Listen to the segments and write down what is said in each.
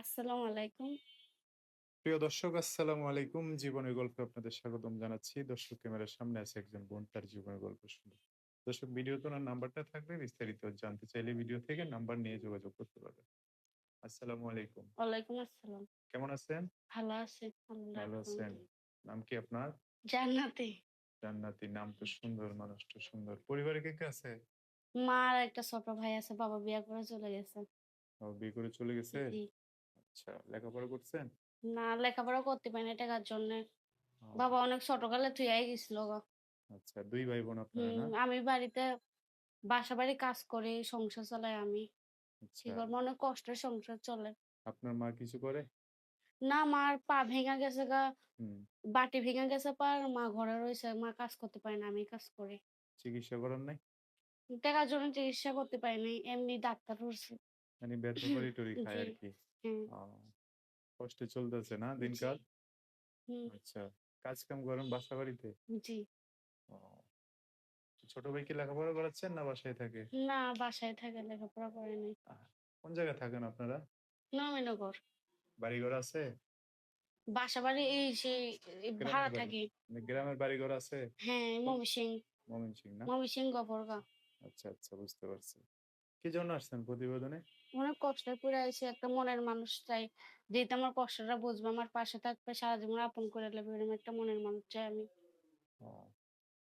আসসালামু আলাইকুম। প্রিয় দর্শক আসসালামু আলাইকুম। জীবনের গল্পে আপনাদের স্বাগতম জানাচ্ছি। দর্শক ক্যামেরার সামনে আছে একজন বোন তার জীবনের গল্প শুনবে। দর্শক ওনার নাম্বারটা থাকবে বিস্তারিত জানতে চাইলে ভিডিও থেকে নাম্বার নিয়ে যোগাযোগ করতে পারবেন। আসসালামু আলাইকুম। ওয়ালাইকুম আসসালাম। কেমন আছেন? ভালো আছি। ভালো আছেন। নাম কি আপনার? জান্নাতি। জান্নাতি নাম তো সুন্দর, মানুষটা সুন্দর। পরিবারে কে, কে আছে? মা আর একটা ছোট ভাই আছে। বাবা বিয়ে করে চলে গেছে। ও বিয়ে করে চলে গেছে? আচ্ছা, লেখাপড়া করছেন? না লেখাপড়া করতে পারি না টাকার জন্যে। বাবা অনেক ছোটকালে থুইয়াই গেছিল গো। আচ্ছা, ২ ভাই বোন আপনারা না? আমি বাড়িতে বাসা বাড়ি কাজ করি, সংসার চালাই আমি। কি আচ্ছা, অনেক কষ্টের সংসার চলে। আপনার মা কিছু করে? না মার পা ভেঙে গেছে গা, বাটি ভেঙে গেছে পার, মা ঘরে রইছে। মা কাজ করতে পারে না, আমি কাজ করি। চিকিৎসা করান নাই? টাকার জন্য চিকিৎসা করতে পারি নাই। এমনি ডাক্তার ধরছে। মানে বেতন-কড়ি-টড়ি খায় জি। আরকি। হ্যাঁ। ও কষ্টে চলতেছে না। দিনকাল? আচ্ছা। কাজ-কাম করেন বাসা বাড়িতে? জি। ছোট ভাই কি লেখাপড়া করাচ্ছেন না বাসায় থাকে? না বাসায় থাকে লেখাপড়া করে নাই। কোন জায়গায় থাকেন আপনারা? নবীনগর। বাড়িঘর আছে? বাসাবাড়ি এই সেই এই গ্রামের ভাড়া বাড়ি? থাকি। মানে গ্রামের বাড়িঘর আছে? হ্যাঁ, ময়মনসিং। ময়মনসিংহ না? ময়মনসিং গফরগাঁও। আচ্ছা, আচ্ছা বুঝতে পারছি। কি জন্য আসছেন প্রতিবেদনে? অনেক কষ্টে পইড়া আইছি। একটা মনের মানুষ চাই। যেহেতু আমার কষ্টটা বুঝবে, আমার পাশে থাকবে, সারা জীবন আপন করে নেবে এরকম একটা মনের মানুষ চাই আমি।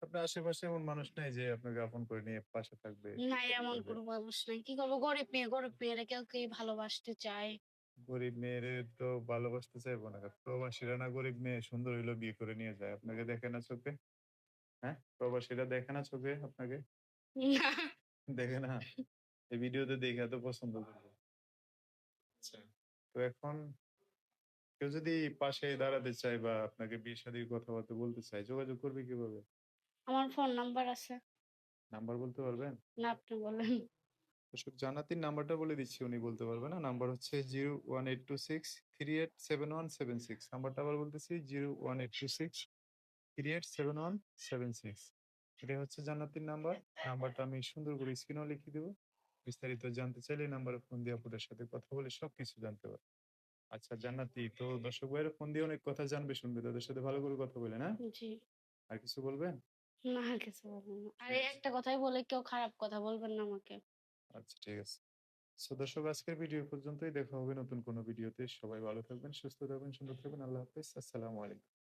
আপনার আশেপাশে এমন মানুষ নাই যে আপনাকে আপন করে নিয়ে পাশে থাকবে, নাই এমন কোনো মানুষ নাই। কি করব? গরিব মেয়ে, গরিব মেয়েরা কেউ কি ভালোবাসতে চায়? গরিব মেয়েরে তো ভালোবাসতে চাইব না। প্রবাসীরা না গরিব মেয়ে সুন্দর হইলেও বিয়ে করে নিয়ে যায়। আপনাকে দেখে না চোখে? হ্যাঁ? প্রবাসীরা দেখে না চোখে আপনাকে? দেখে না? এই ভিডিওতে দেখে এত পছন্দ করবে। আচ্ছা। তো এখন কেউ যদি পাশে দাঁড়াতে চায় বা আপনাকে বিয়ে-শাদীর কথাবার্তা বলতে চায়, যোগাযোগ করবে কীভাবে? আমার ফোন নাম্বার আছে। নাম্বার বলতে পারবেন? না আপনি বলেন। দর্শক জান্নাতীর নাম্বারটা বলে দিচ্ছি উনি বলতে পারবে না। নাম্বার হচ্ছে 01826387176 নাম্বারটা আবার বলতেছি 01826387176 এটাই হচ্ছে জান্নাতীর নাম্বার। নাম্বারটা আমি সুন্দর করে স্ক্রিনেও লিখে দেব। বিস্তারিত জানতে চাইলে নাম্বারে ফোন দিয়ে আপুদের সাথে কথা বলে সবকিছু জানতে পারবেন। আচ্ছা জান্নাতি তো দর্শক ভাইয়েরা ফোন দিয়ে অনেক কথা জানবে শুনবে। তাদের সাথে ভালো করে কথা বলেন, হ্যাঁ? জি। আর কিছু বলবেন? না কিছু বলব না। আর একটা কথাই বলে কেউ খারাপ কথা বলবেন না আমাকে। আচ্ছা ঠিক আছে। সো দর্শক আজকের ভিডিও পর্যন্তই। দেখা হবে নতুন কোনো ভিডিওতে। সবাই ভালো থাকবেন, সুস্থ থাকবেন, সুন্দর থাকবেন। আল্লাহ হাফেজ। আসসালামু আলাইকুম।